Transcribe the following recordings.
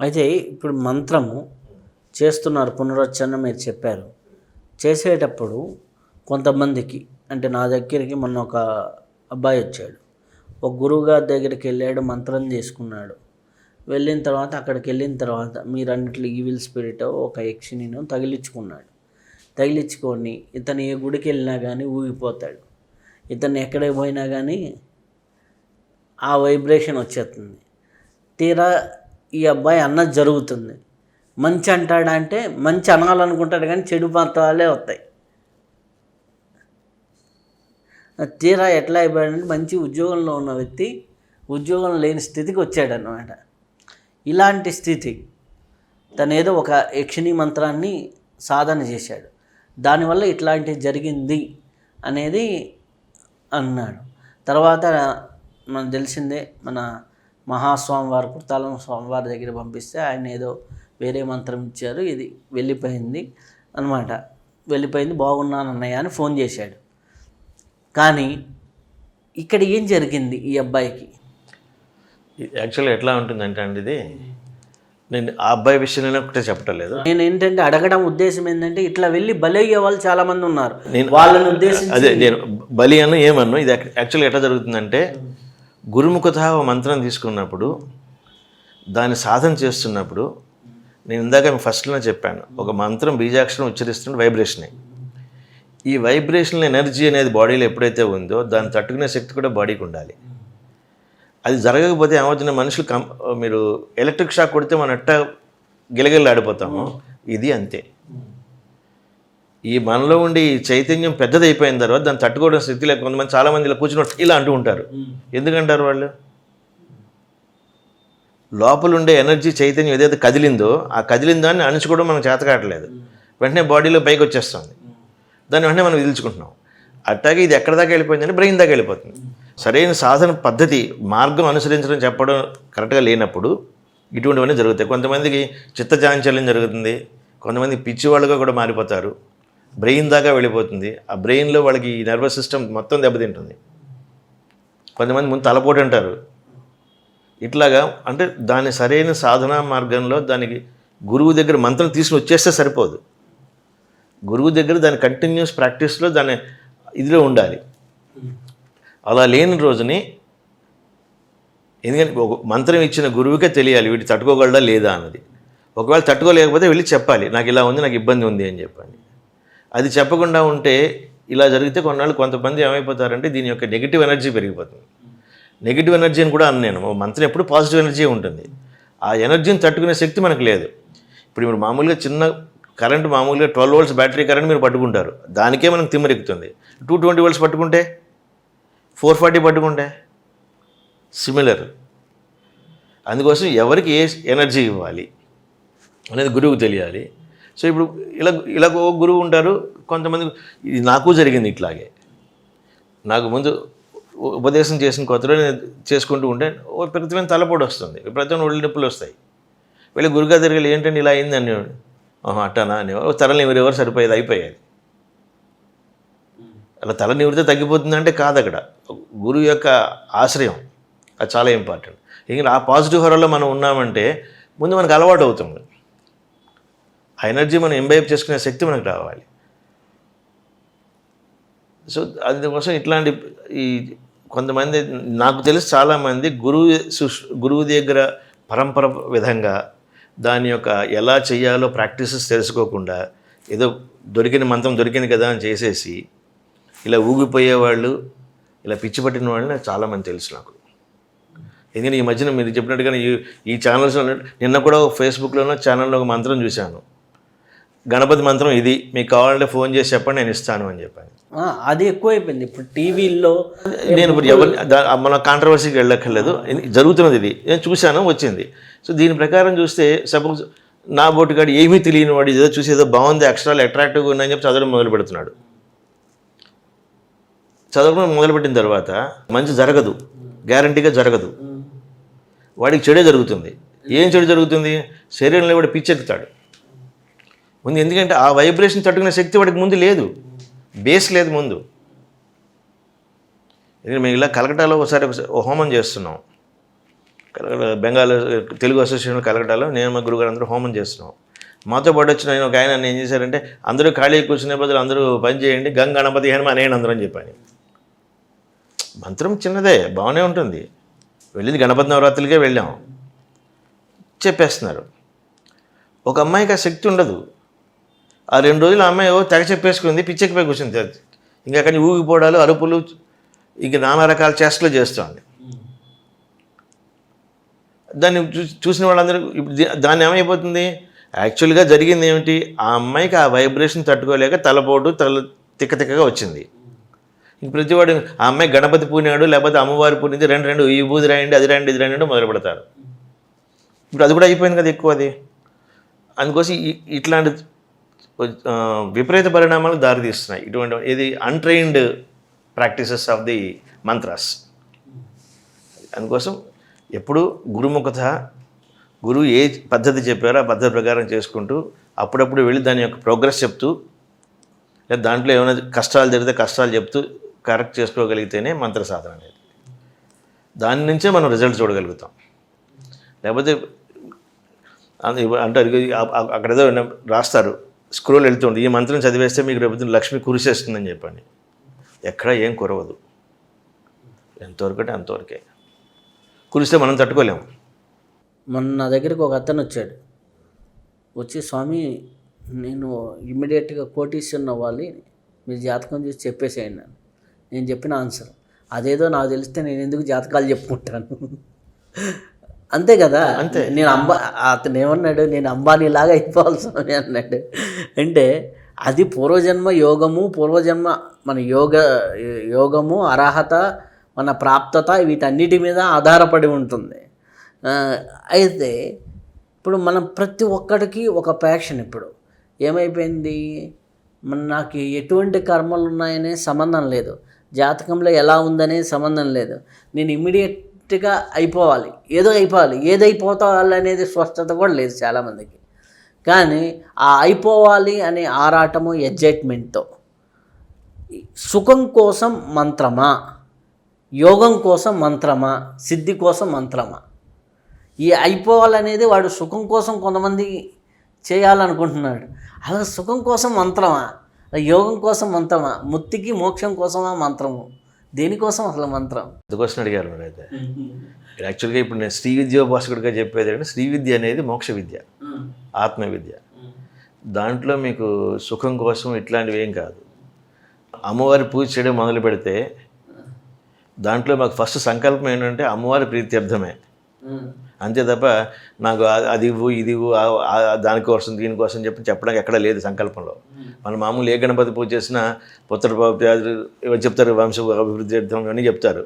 అయితే ఇప్పుడు మంత్రము చేస్తున్నారు పునరుచ్చరణ మీరు చెప్పారు. చేసేటప్పుడు కొంతమందికి అంటే నా దగ్గరికి మొన్న ఒక అబ్బాయి వచ్చాడు. ఒక గురువుగారి దగ్గరికి వెళ్ళాడు మంత్రం చేసుకున్నాడు. వెళ్ళిన తర్వాత అక్కడికి వెళ్ళిన తర్వాత మీరు అన్నట్లు ఈవిల్ స్పిరిట్ ఒక యక్షినిను తగిలించుకున్నాడు. తగిలించుకొని ఇతను ఏ గుడికి వెళ్ళినా కానీ ఊగిపోతాడు. ఇతను ఎక్కడికి పోయినా కానీ ఆ వైబ్రేషన్ వచ్చేస్తుంది. తీరా ఈ అబ్బాయి అన్నది జరుగుతుంది. మంచి అంటాడంటే మంచి అనాలనుకుంటాడు కానీ చెడు మాత్రాలే వస్తాయి. తీరా ఎట్లా అయిపోయాడంటే మంచి ఉద్యోగంలో ఉన్న వ్యక్తి ఉద్యోగం లేని స్థితికి వచ్చాడనమాట ఇలాంటి స్థితి తను ఏదో ఒక యక్షిణీ మంత్రాన్ని సాధన చేశాడు. దానివల్ల ఇట్లాంటిది జరిగింది అనేది అన్నాడు. తర్వాత మనకు తెలిసిందే మన మహాస్వామి వారు కుర్తాలం స్వామివారి దగ్గర పంపిస్తే ఆయన ఏదో వేరే మంత్రం ఇచ్చారు. ఇది వెళ్ళిపోయింది అనమాట వెళ్ళిపోయింది బాగున్నాను అన్నయ్య అని ఫోన్ చేశాడు. కానీ ఇక్కడ ఏం జరిగింది ఈ అబ్బాయికి? యాక్చువల్గా ఎట్లా ఉంటుందంటే అండి ఇది నేను ఆ అబ్బాయి విషయంలో ఒకటే చెప్పటం లేదు నేను ఏంటంటే అడగడం ఉద్దేశం ఏంటంటే ఇట్లా వెళ్ళి బలయ్యే వాళ్ళు చాలా మంది ఉన్నారు. నేను వాళ్ళని ఉద్దేశించి అదే నేను బలి అన్న ఏమన్నా ఇది యాక్చువల్గా ఎట్లా జరుగుతుందంటే గురుముఖత మంత్రం తీసుకున్నప్పుడు దాన్ని సాధన చేస్తున్నప్పుడు నేను ఇందాక ఫస్ట్లో చెప్పాను ఒక మంత్రం బీజాక్షరం ఉచ్చరిస్తున్న వైబ్రేషనే. ఈ వైబ్రేషన్ ఎనర్జీ అనేది బాడీలో ఎప్పుడైతే ఉందో దాన్ని తట్టుకునే శక్తి కూడా బాడీకి ఉండాలి. అది జరగకపోతే ఏమవుతున్న మనుషులు కం మీరు ఎలక్ట్రిక్ షాక్ కొడితే మనం ఎట్ట గిలగిల్లాడిపోతాము. ఇది అంతే. ఈ మనలో ఉండి ఈ చైతన్యం పెద్దదైపోయిన తర్వాత దాన్ని తట్టుకోవడం స్థితి లేక కొంతమంది చాలామంది ఇలా కూర్చుని ఇలా అంటూ ఉంటారు. ఎందుకంటారు వాళ్ళు? లోపల ఉండే ఎనర్జీ చైతన్యం ఏదైతే కదిలిందో ఆ కదిలిన దాన్ని అణుచుకోవడం మనం చేత కావట్లేదు. వెంటనే బాడీలో పైకి వచ్చేస్తుంది. దాన్ని వెంటనే మనం వదిలించుకుంటున్నాం. అట్టాగే ఇది ఎక్కడ దాకా వెళ్ళిపోయిందంటే బ్రెయిన్ దాకా వెళ్ళిపోతుంది. సరైన సాధన పద్ధతి మార్గం అనుసరించడం చెప్పడం కరెక్ట్గా లేనప్పుడు ఇటువంటివన్నీ జరుగుతాయి. కొంతమందికి చిత్త చాంచల్యం జరుగుతుంది. కొంతమంది పిచ్చి వాళ్ళుగా కూడా మారిపోతారు. బ్రెయిన్ దాకా వెళ్ళిపోతుంది. ఆ బ్రెయిన్లో వాళ్ళకి ఈ నర్వస్ సిస్టమ్ మొత్తం దెబ్బతింటుంది. కొంతమంది ముందు తలపోటు అంటారు. ఇట్లాగా అంటే దాని సరైన సాధనా మార్గంలో దానికి గురువు దగ్గర మంత్రం తీసుకుని వచ్చేస్తే సరిపోదు. గురువు దగ్గర దాని కంటిన్యూస్ ప్రాక్టీస్లో దాని ఇదిలో ఉండాలి. అలా లేని రోజుని ఎందుకంటే ఒక మంత్రం ఇచ్చిన గురువుకే తెలియాలి వీటి తట్టుకోగలడా లేదా అన్నది. ఒకవేళ తట్టుకోలేకపోతే వెళ్ళి చెప్పాలి నాకు ఇలా ఉంది నాకు ఇబ్బంది ఉంది అని చెప్పండి అది చెప్పకుండా ఉంటే ఇలా జరిగితే కొన్నాళ్ళు కొంతమంది ఏమైపోతారంటే దీని యొక్క నెగిటివ్ ఎనర్జీ పెరిగిపోతుంది. నెగిటివ్ ఎనర్జీ అని కూడా అన్న నేను. మంత్రం ఎప్పుడు పాజిటివ్ ఎనర్జీ ఉంటుంది. ఆ ఎనర్జీని తట్టుకునే శక్తి మనకు లేదు. ఇప్పుడు మీరు మామూలుగా చిన్న కరెంట్ మామూలుగా ట్వెల్వ్ వోల్ట్స్ బ్యాటరీ కరెంట్ మీరు పట్టుకుంటారు. దానికే మనకు తిమ్మరెక్కుతుంది టూ ట్వంటీ వోల్ట్స్ పట్టుకుంటే? ఫోర్ ఫార్టీ పట్టుకుంటే? సిమిలర్ అందుకోసం ఎవరికి ఏ ఎనర్జీ ఇవ్వాలి? అనేది గురువుకు తెలియాలి. సో ఇప్పుడు ఇలా ఇలా ఒక గురువు ఉంటారు కొంతమంది ఇది నాకు జరిగింది ఇట్లాగే. నాకు ముందు ఉపదేశం చేసిన కొత్తలో నేను చేసుకుంటూ ఉంటే ఓ ప్రతిమైన తలపోటు వస్తుంది ప్రతి ఒళ్ళు నొప్పులు వస్తాయి. వీళ్ళ గురుగా దగ్గరికి ఏంటంటే ఇలా అయింది? అనేవాడు ఆహా అట్టానా? అనేవాడు ఓ తల సరిపోయేది అయిపోయేది. అలా తల నివృత్తి తగ్గిపోతుందంటే కాదు అక్కడ. గురువు యొక్క ఆశ్రయం అది చాలా ఇంపార్టెంట్. ఇంకా ఆ పాజిటివ్ హోరాలో మనం ఉన్నామంటే ముందు మనకు అలవాటు అవుతుంది. ఆ ఎనర్జీ మనం ఎంబైబ్ చేసుకునే శక్తి మనకు రావాలి. సో అందుకోసం ఇట్లాంటి ఈ కొంతమంది నాకు తెలిసి చాలామంది గురువు గురువు దగ్గర పరంపర విధంగా దాని యొక్క ఎలా చేయాలో ప్రాక్టీసెస్ తెలుసుకోకుండా ఏదో దొరికిన మంత్రం దొరికింది కదా అని చేసేసి ఇలా ఊగిపోయేవాళ్ళు ఇలా పిచ్చి పట్టిన వాళ్ళు నాకు చాలామంది తెలుసు నాకు. ఎందుకంటే ఈ మధ్యన మీరు చెప్పినట్టుగా ఈ ఈ ఛానల్స్లో నిన్న కూడా ఫేస్బుక్లో ఫేస్బుక్లోనో ఛానల్లో ఒక మంత్రం చూశాను. గణపతి మంత్రం ఇది మీకు కావాలంటే ఫోన్ చేసి చెప్పండి నేను ఇస్తాను అని చెప్పాను. అది ఎక్కువైపోయింది. ఇప్పుడు టీవీల్లో నేను ఇప్పుడు ఎవరి మన కాంట్రవర్సీకి వెళ్ళక్కర్లేదు. జరుగుతున్నది ఇది. నేను చూశాను వచ్చింది. సో దీని ప్రకారం చూస్తే సపోజ్ నా బోటుగాడు ఏమీ తెలియని వాడు ఏదో చూసి ఏదో బాగుంది అక్షరాలు అట్రాక్టివ్గా ఉన్నాయని చెప్పి చదవడం మొదలు పెడుతున్నాడు. చదవడం మొదలుపెట్టిన తర్వాత మంచి జరగదు. గ్యారంటీగా జరగదు. వాడికి చెడే జరుగుతుంది. ఏం చెడు జరుగుతుంది? శరీరంలో వాడు పిచ్చెక్కుతాడు. ముందు ఎందుకంటే ఆ వైబ్రేషన్ తట్టుకునే శక్తి వాడికి ముందు లేదు. బేస్ లేదు ముందు. ఎందుకంటే మేము ఇలా కలకటాలో ఒకసారి ఒకసారి హోమం చేస్తున్నాం. కలకడ బెంగాల్ తెలుగు అసోసియేషన్ కలకటాలో నేను మా గురుగారు అందరూ హోమం చేస్తున్నాం. మాతో పాటు వచ్చిన ఆయన ఒక ఆయన ఏం చేశారంటే అందరూ ఖాళీ కూర్చునే బదులు అందరూ పని చేయండి గంగ గణపతి హనుమ అనేయండి అందరం చెప్పాను. మంత్రం చిన్నదే బాగానే ఉంటుంది. వెళ్ళింది గణపతి నవరాత్రులకే వెళ్ళాం. చెప్పేస్తున్నారు. ఒక అమ్మాయికి ఆ శక్తి ఉండదు. ఆ రెండు రోజులు ఆ అమ్మాయి తెగ చెప్పేసుకుంది పిచ్చెక్కిపోయి కూర్చుంది ఇంకా కానీ ఊగిపోవడాలు అరుపులు ఇంక నానా రకాల చేష్టలు చేస్తుంది దాన్ని చూ- చూసిన వాళ్ళందరూ ఇప్పుడు దాన్ని ఏమైపోతుంది? యాక్చువల్గా జరిగింది ఏమిటి? ఆ అమ్మాయికి ఆ వైబ్రేషన్ తట్టుకోలేక తలపోటు తల తిక్క తిక్కగా వచ్చింది. ఇంక ప్రతివాడు ఆ అమ్మాయి గణపతి పూనాడు లేకపోతే అమ్మవారి పూనింది రెండు రెండు ఈ బూది రాయండి అది రాయండి ఇది రాయండి మొదలు పెడతారు. ఇప్పుడు అది కూడా అయిపోయింది కదా ఎక్కువ అది. అందుకోసం ఇట్లాంటి విపరీత పరిణామాలు దారితీస్తున్నాయి. ఇటువంటి ఇది untrained practices of the mantras అందుకోసం ఎప్పుడు గురుముఖత గురువు ఏ పద్ధతి చెప్పారో ఆ పద్ధతి ప్రకారం చేసుకుంటూ అప్పుడప్పుడు వెళ్ళి దాని యొక్క ప్రోగ్రెస్ చెప్తూ లేదా దాంట్లో ఏమైనా కష్టాలు జరిగితే కష్టాలు చెప్తూ కరెక్ట్ చేసుకోగలిగితేనే మంత్ర సాధన అనేది. దాని నుంచే మనం రిజల్ట్ చూడగలుగుతాం. లేకపోతే అంటారు అక్కడ ఏదో రాస్తారు. స్క్రోల్ వెళ్తుంది ఈ మంత్రం చదివేస్తే మీకు రేపు లక్ష్మి కురిసేస్తుందని చెప్పండి. ఎక్కడ ఏం కురవదు. ఎంతవరకు అంటే అంతవరకే. కురిస్తే మనం తట్టుకోలేము. మొన్న నా దగ్గరికి ఒక అతను వచ్చాడు. వచ్చి స్వామి నేను ఇమ్మీడియట్గా కోటీశ్వరుని అవ్వాలి. మీరు జాతకం చూసి చెప్పేసేయండి నేను చెప్పిన ఆన్సర్. అదేదో నాకు తెలిస్తే నేను ఎందుకు జాతకాలు చెప్పుకుంటాను? అంతే కదా? అంతే. నేను అంబా అతను ఏమన్నాడు? నేను అంబానీలాగా అయిపోవాలి స్వామి అన్నాడు. అంటే అది పూర్వజన్మ యోగము పూర్వజన్మ మన యోగ యోగము అర్హత మన ప్రాప్తత వీటన్నిటి మీద ఆధారపడి ఉంటుంది. అయితే ఇప్పుడు మనం ప్రతి ఒక్కడికి ఒక ప్యాషన్ ఇప్పుడు. ఏమైపోయింది? మన నాకు ఎటువంటి కర్మలు ఉన్నాయనే సంబంధం లేదు. జాతకంలో ఎలా ఉందనే సంబంధం లేదు. నేను ఇమ్మీడియట్గా అయిపోవాలి. ఏదో అయిపోవాలి. ఏదైపోతావాలి అనేది స్పష్టత కూడా లేదు చాలామందికి. కానీ ఆ అయిపోవాలి అనే ఆరాటము ఎగ్జైట్మెంట్తో. సుఖం కోసం మంత్రమా? యోగం కోసం మంత్రమా? సిద్ధి కోసం మంత్రమా? ఈ అయిపోవాలనేది వాడు సుఖం కోసం కొంతమంది చేయాలనుకుంటున్నాడు. అలా సుఖం కోసం మంత్రమా? యోగం కోసం మంత్రమా? ముత్తికి మోక్షం కోసమా మంత్రము? దేనికోసం అసలు మంత్రం? అందుకోసం అడిగారు మీరు అయితే యాక్చువల్గా ఇప్పుడు నేను శ్రీ విద్యోపాసకుడిగా చెప్పేది అంటే శ్రీ విద్య అనేది మోక్ష విద్య ఆత్మ విద్య. దాంట్లో మీకు సుఖం కోసం ఇట్లాంటివి ఏం కాదు. అమ్మవారి పూజ చేయడం మొదలు పెడితే దాంట్లో మాకు ఫస్ట్ సంకల్పం ఏంటంటే అమ్మవారి ప్రీత్యర్థమే. అంతే తప్ప నాకు అది ఇవ్వు ఇది ఇవ్వు దానికోసం దీనికోసం చెప్పి చెప్పడానికి ఎక్కడ లేదు సంకల్పంలో. మన మామూలు ఏ గణపతి పూజ చేసినా పుత్ర చెప్తారు? వంశ అభివృద్ధి అర్థం ఇవన్నీ చెప్తారు.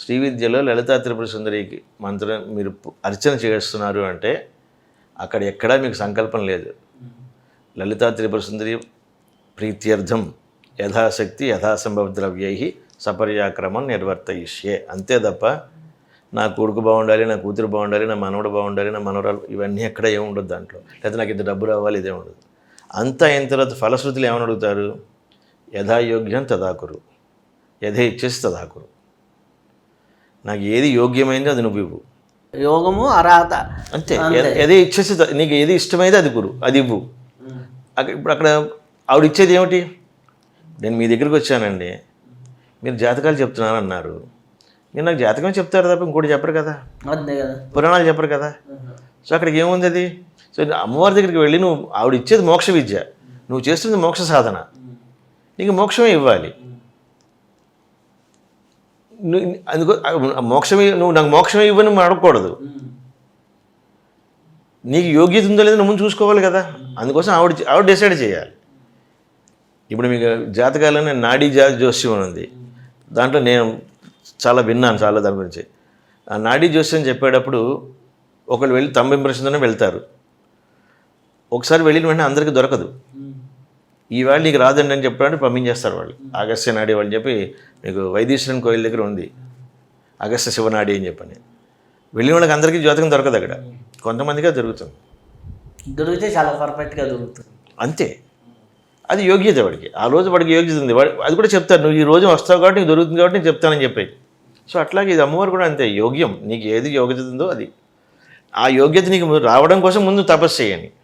శ్రీ విద్యలో లలితా త్రిపుర సుందరికి మంత్రం మీరు అర్చన చేస్తున్నారు అంటే అక్కడ ఎక్కడా మీకు సంకల్పం లేదు. లలితా త్రిపుర సుందరి ప్రీత్యర్థం యథాశక్తి యథాసంభవ ద్రవ్యై సపర్యాక్రమం నిర్వర్తయిష్యే. అంతే తప్ప నా కొడుకు బాగుండాలి నా కూతురు బాగుండాలి నా మనవడు బాగుండాలి నా మనవరాలు ఇవన్నీ ఎక్కడ ఏముండదు దాంట్లో. లేకపోతే నాకు ఇంత డబ్బు రావాలి ఇదే ఉండదు. అంతా అయిన తర్వాత ఫలశ్రుతులు ఏమని అడుగుతారు? యథాయోగ్యం తదాకురు. యథే ఇచ్చేసి తదాకురు. నాకు ఏది యోగ్యమైందో అది నువ్వు ఇవ్వు. యోగము అర్హత. అంతే. ఏది ఇచ్చేసి నీకు ఏది ఇష్టమైతే అది గురు అది ఇవ్వు. అక్కడ ఇప్పుడు అక్కడ ఆవిడ ఇచ్చేది ఏమిటి? నేను మీ దగ్గరికి వచ్చానండి. మీరు జాతకాలు చెప్తున్నారు మీరు నాకు జాతకం చెప్తారు తప్ప ఇంకోటి చెప్పరు కదా. అంతే కదా. పురాణాలు చెప్పరు కదా. సో అక్కడికి ఏముంది అది? సో అమ్మవారి దగ్గరికి వెళ్ళి నువ్వు ఆవిడ ఇచ్చేది మోక్ష విద్య. నువ్వు చేస్తుంది మోక్ష సాధన. నీకు మోక్షమే ఇవ్వాలి. అందుకో మోక్షమే నువ్వు నాకు మోక్షమే ఇవ్వని మనం అడగకూడదు. నీకు యోగ్యత ఉందో లేదో నువ్వు ముందు చూసుకోవాలి కదా. అందుకోసం ఆవిడ ఆవిడ డిసైడ్ చేయాలి. ఇప్పుడు మీకు జాతకాలనే నాడీ జా జోస్యం అని ఉంది. దాంట్లో నేను చాలా విన్నాను చాలా దాని గురించి. ఆ నాడీ జోస్యం చెప్పేటప్పుడు ఒకళ్ళు వెళ్ళి తమ ఇంప్రెషన్తోనే వెళ్తారు. ఒకసారి వెళ్ళిన వెంటనే అందరికీ దొరకదు. ఈవేళ నీకు రాదండి అని చెప్పడానికి పంపించేస్తారు వాళ్ళు. అగస్త్య నాడి వాళ్ళు చెప్పి మీకు వైదీశ్వరన్ కోయిల్ దగ్గర ఉంది. అగస్త్య శివనాడి అని చెప్పని. వెళ్ళిన వాళ్ళకి అందరికీ జాతకం దొరకదు అక్కడ. కొంతమందిగా దొరుకుతుంది. దొరికితే చాలా పర్ఫెక్ట్గా దొరుకుతుంది. అంతే. అది యోగ్యత వాడికి. ఆ రోజు వాడికి యోగ్యత ఉంది. వాడు అది కూడా చెప్తారు. నువ్వు ఈ రోజు వస్తావు కాబట్టి నీకు దొరుకుతుంది కాబట్టి నేను చెప్తానని చెప్పి సో అట్లాగే ఇది అమ్మవారు కూడా అంతే యోగ్యం. నీకు ఏది యోగ్యత ఉందో అది. ఆ యోగ్యత నీకు రావడం కోసం ముందు తపస్సు చేయండి.